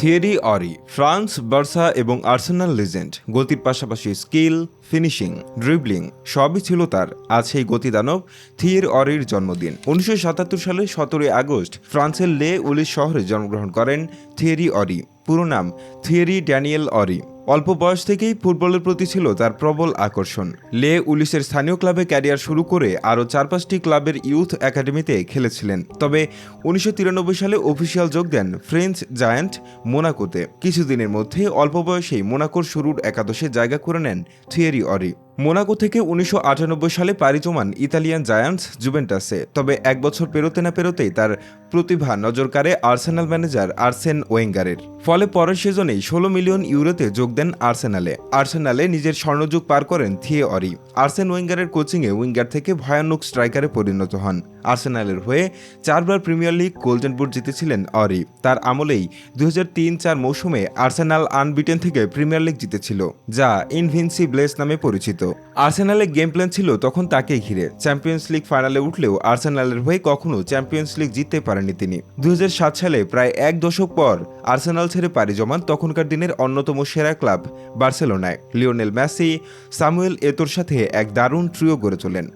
Thierry Henry, France, Barca এবং Arsenal legend, গতির পাশাপাশি স্কিল, ফিনিশিং, ড্রিবলিং, সবই ছিল তার আজ সেই গতিদানব থিয়ের অরির জন্মদিন। উনিশশো সালের সতেরোই আগস্ট ফ্রান্সের লে উলিশ শহরে জন্মগ্রহণ করেন থিয়েরি অরি। পুরো নাম থিয়েরি ড্যানিয়েল অরি। অল্প বয়স থেকেই ফুটবলের প্রতি ছিল তার প্রবল আকর্ষণ। লে উলিশের স্থানীয় ক্লাবে ক্যারিয়ার শুরু করে আরও চার পাঁচটি ক্লাবের ইউথ একাডেমিতে খেলেছিলেন। তবে উনিশশো তিরানব্বই সালে অফিসিয়াল যোগ দেন ফ্রেঞ্চ জায়ান্ট মোনাকোতে। কিছুদিনের মধ্যে অল্প বয়সেই মোনাকোর শুরুর একাদশে জায়গা করে নেন থিয়েরি অরি। মোনাকো থেকে উনিশশো আটানব্বই সালে পাড়ি জমান ইতালিয়ান জায়ান্টস জুভেন্টাসে। তবে এক বছর পেরোতে না পেরোতেই তার প্রতিভা নজর কাড়ে আর্সেনাল ম্যানেজার আর্সেন ওয়েঙ্গারের। ফলে পরের সিজনেই ষোলো মিলিয়ন ইউরোতে যোগ দেন আর্সেনালে। আর্সেনালে নিজের স্বর্ণযুগ পার করেন থিয়ে অরি আর্সেন ওয়েঙ্গারের কোচিংয়ে উইঙ্গার থেকে ভয়ানক স্ট্রাইকারে পরিণত হন। আর্সেনালের হয়ে চারবার প্রিমিয়ার লিগ গোল্ডেন বুট জিতেছিলেন অরি। তার আমলেই হাজার তিন চার মৌসুমে আর্সেনাল আনবিটেন থেকে প্রিমিয়ার লিগ জিতেছিল, যা ইনভিনসি ব্লেস নামে পরিচিত। আর্সেনালের গেম প্ল্যান ছিল তখন তাকে ঘিরে। চ্যাম্পিয়ন্স লিগ ফাইনালে উঠলেও আর্সেনালের হয়ে কখনো চ্যাম্পিয়ন্স লিগ জিততে পারেনি তিনি। দুই হাজার সাত সালে প্রায় এক দশক পর আর্সেনাল ছেড়ে পাড়ি জমান তখনকার দিনের অন্যতম সেরা ক্লাব বার্সেলোনায়। লিওনেল মেসি, সামুয়েল এতোর সাথে এক দারুণ ট্রিও গড়ে তোলেন।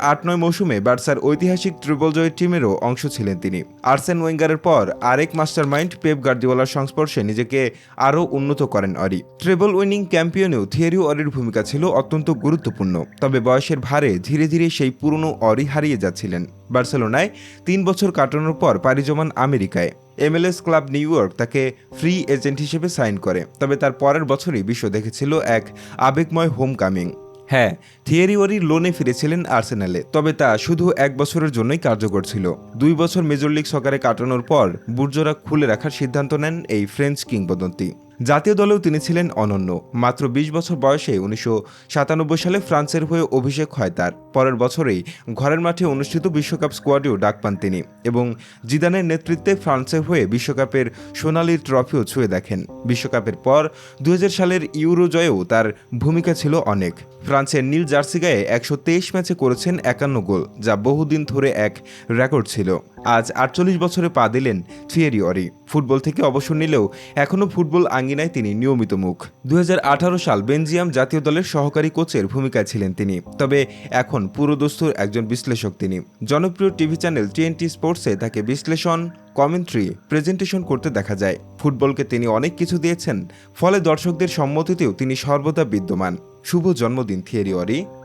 আট নয় মৌসুমে বার্সার ঐতিহাসিক ট্রিপল জয়ের টিমেরও অংশ ছিলেন তিনি। আর্সেন ওয়েঙ্গারের পর আরেক মাস্টার মাইন্ড পেপ গার্দিওয়ালার সংস্পর্শে নিজেকে আরও উন্নত করেন অরি। ট্রেবল উইনিং চ্যাম্পিয়নেও থিয়েরি অরির ভূমিকা ছিল অত্যন্ত গুরুত্বপূর্ণ, তবে বয়সের ভারে ধীরে ধীরে সেই পুরনো অরি হারিয়ে যাচ্ছিলেন। বার্সেলোনায় তিন বছর কাটানোর পর পাড়ি জমান আমেরিকায়। এমএলএস ক্লাব নিউ ইয়র্ক তাকে ফ্রি এজেন্ট হিসেবে সাইন করে। তবে তার পরের বছরই বিশ্ব দেখেছিল এক আবেগময় হোম কামিং হ্যাঁ থিয়েরি ওয়ারি লোনে ফিরেছিলেন আর্সেনালে, তবে তা শুধু এক বছরের জন্যই কার্যকর ছিল। দুই বছর মেজর লিগ সকারে কাটানোর পর বুর্জোরা খুলে রাখার সিদ্ধান্ত নেন এই ফ্রেঞ্চ কিংবদন্তি। জাতীয় দলেও তিনি ছিলেন অনন্য। মাত্র বিশ বছর বয়সে উনিশশো সাতানব্বই সালে ফ্রান্সের হয়ে অভিষেক হয় তার। পরের বছরেই ঘরের মাঠে অনুষ্ঠিত বিশ্বকাপ স্কোয়াডেও ডাক পান তিনি এবং জিদানের নেতৃত্বে ফ্রান্সের হয়ে বিশ্বকাপের সোনালি ট্রফিও ছুঁয়ে দেখেন। বিশ্বকাপের পর দু হাজার সালের ইউরো জয়েও তার ভূমিকা ছিল অনেক। ফ্রান্সের নীল জার্সি গায়ে একশো তেইশ ম্যাচে করেছেন একান্ন গোল, যা বহুদিন ধরে এক রেকর্ড ছিল। আজ আটচল্লিশ বছরে পা দিলেন থিয়েরি অরি ফুটবল থেকে অবসর নিলেও এখনও ফুটবল আঙ্গিনায় তিনি নিয়মিত মুখ। দুই হাজার আঠারো সাল বেলজিয়াম জাতীয় দলের সহকারী কোচের ভূমিকায় ছিলেন তিনি। তবে এখন পুরোদস্তুর একজন বিশ্লেষক তিনি। জনপ্রিয় টিভি চ্যানেল টিএনটি স্পোর্টসে তাকে বিশ্লেষণ, কমেন্ট্রি, প্রেজেন্টেশন করতে দেখা যায়। ফুটবলকে তিনি অনেক কিছু দিয়েছেন, ফলে দর্শকদের সম্মতিতেও তিনি সর্বদা বিদ্যমান। শুভ জন্মদিন থিয়েরি অরি